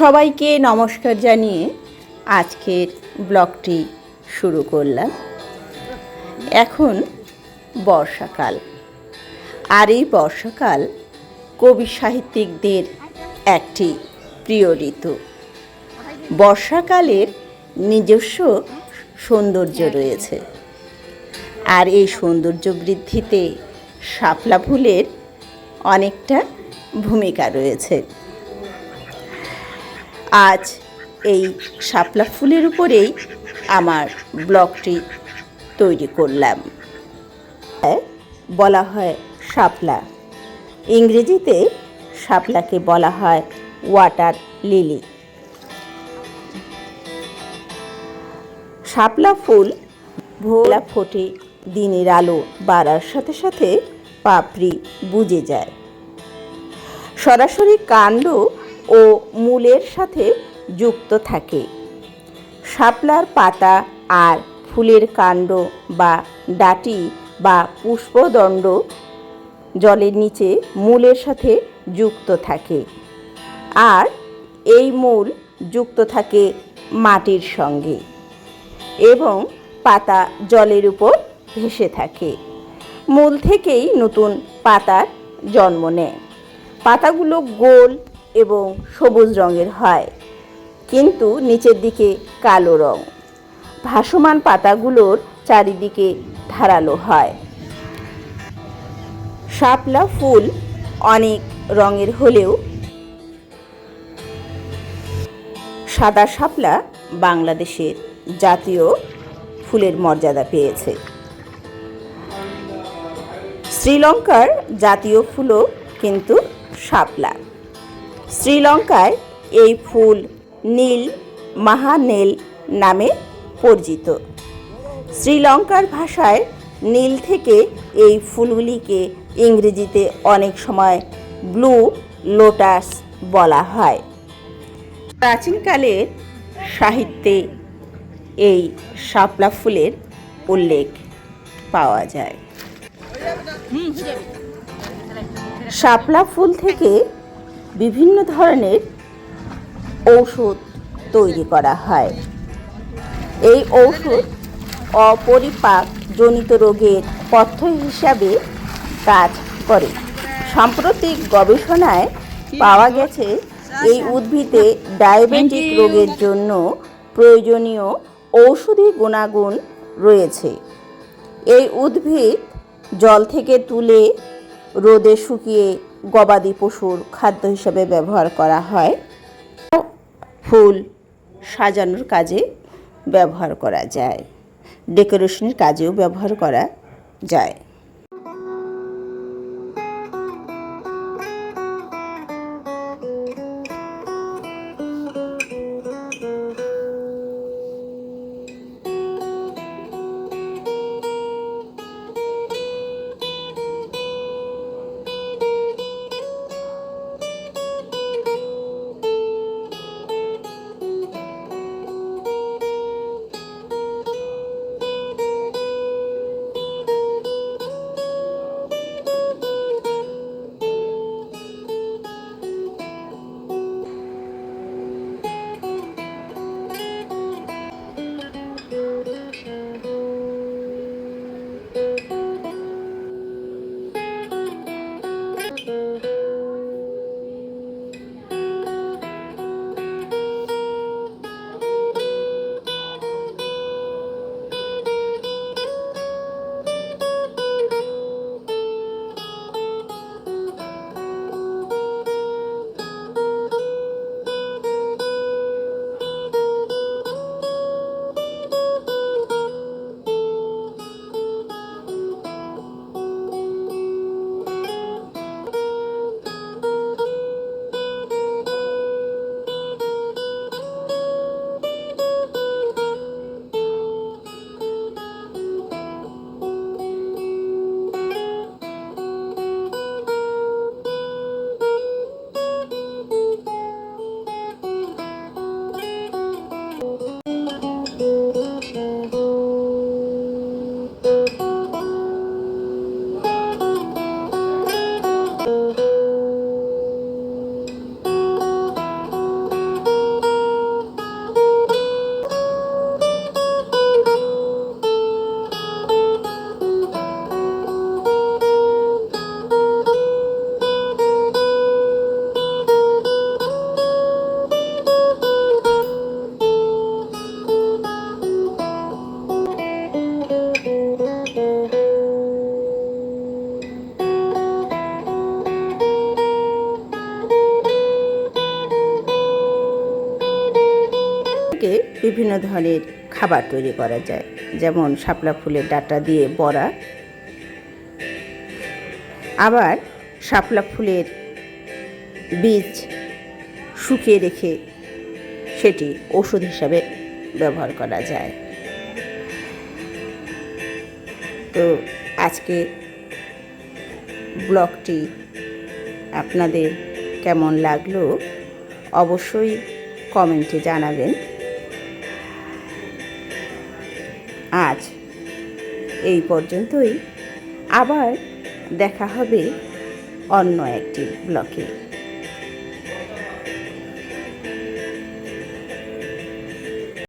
সবাইকে নমস্কার জানিয়ে আজকের ব্লগটি শুরু করলাম। এখন বর্ষাকাল। আর এই বর্ষাকাল কবি সাহিত্যিকদের একটি প্রিয় ঋতু। বর্ষাকালের নিজস্ব সৌন্দর্য রয়েছে। আর এই সৌন্দর্য বৃদ্ধিতে শাপলা ফুলের অনেকটা ভূমিকা রয়েছে। আজ এই শাপলা ফুলের উপরেই আমার ব্লগটি তৈরি করলাম। বলা হয় শাপলা। ইংরেজিতে শাপলাকে বলা হয় ওয়াটার লিলি। শাপলা ফুল ভোলা ফোটে, দিনের আলো বাড়ার সাথে সাথে পাপড়ি বুজে যায়। সরাসরি কাণ্ড ও মূলের সাথে যুক্ত থাকে। শাপলার পাতা আর ফুলের কাণ্ড বা ডাটি বা পুষ্পদণ্ড জলের নিচে মূলের সাথে যুক্ত থাকে। আর এই মূল যুক্ত থাকে মাটির সঙ্গে এবং পাতা জলের উপর ভেসে থাকে। মূল থেকেই নতুন পাতার জন্ম নেয়। পাতাগুলো গোল এবং সবুজ রঙের হয়, কিন্তু নিচের দিকে কালো রং। ভাসমান পাতাগুলোর চারিদিকে ধারালো হয়। শাপলা ফুল অনেক রঙের হলেও সাদা শাপলা বাংলাদেশের জাতীয় ফুলের মর্যাদা পেয়েছে। শ্রীলঙ্কার জাতীয় ফুলও কিন্তু শাপলা। শ্রীলঙ্কায় এই ফুল নীল মাহানেল নামে পরিচিত। শ্রীলঙ্কার ভাষায় নীল থেকে এই ফুলগুলিকে ইংরেজিতে অনেক সময় ব্লু লোটাস বলা হয়। প্রাচীনকালের সাহিত্যে এই শাপলা ফুলের উল্লেখ পাওয়া যায়। শাপলা ফুল থেকে বিভিন্ন ধরনের ঔষধ তৈরি করা হয়। এই ঔষধ অপরিপাক জনিত রোগের পথ্য হিসাবে কাজ করে। সাম্প্রতিক গবেষণায় পাওয়া গেছে, এই উদ্ভিদে ডায়াবেটিক রোগের জন্য প্রয়োজনীয় ঔষধি গুণাগুণ রয়েছে। এই উদ্ভিদ জল থেকে তুলে রোদে শুকিয়ে গবাদি পশুর খাদ্য হিসেবে ব্যবহার করা হয় ফুল সাজানোর কাজে ব্যবহার করা যায়। ডেকোরেশনের কাজেও ব্যবহার করা যায়। থেকে বিভিন্ন ধরনের খাবার তৈরি করা যায়। যেমন শাপলা ফুলের ডাটা দিয়ে বড়া। আবার শাপলা ফুলের বীজ শুকিয়ে রেখে সেটি ওষুধ হিসাবে ব্যবহার করা যায়। তো আজকে ব্লগটি আপনাদের কেমন লাগল অবশ্যই কমেন্টে জানাবেন। এই পর্যন্তই। আবার দেখা হবে অন্য একটি ব্লকে।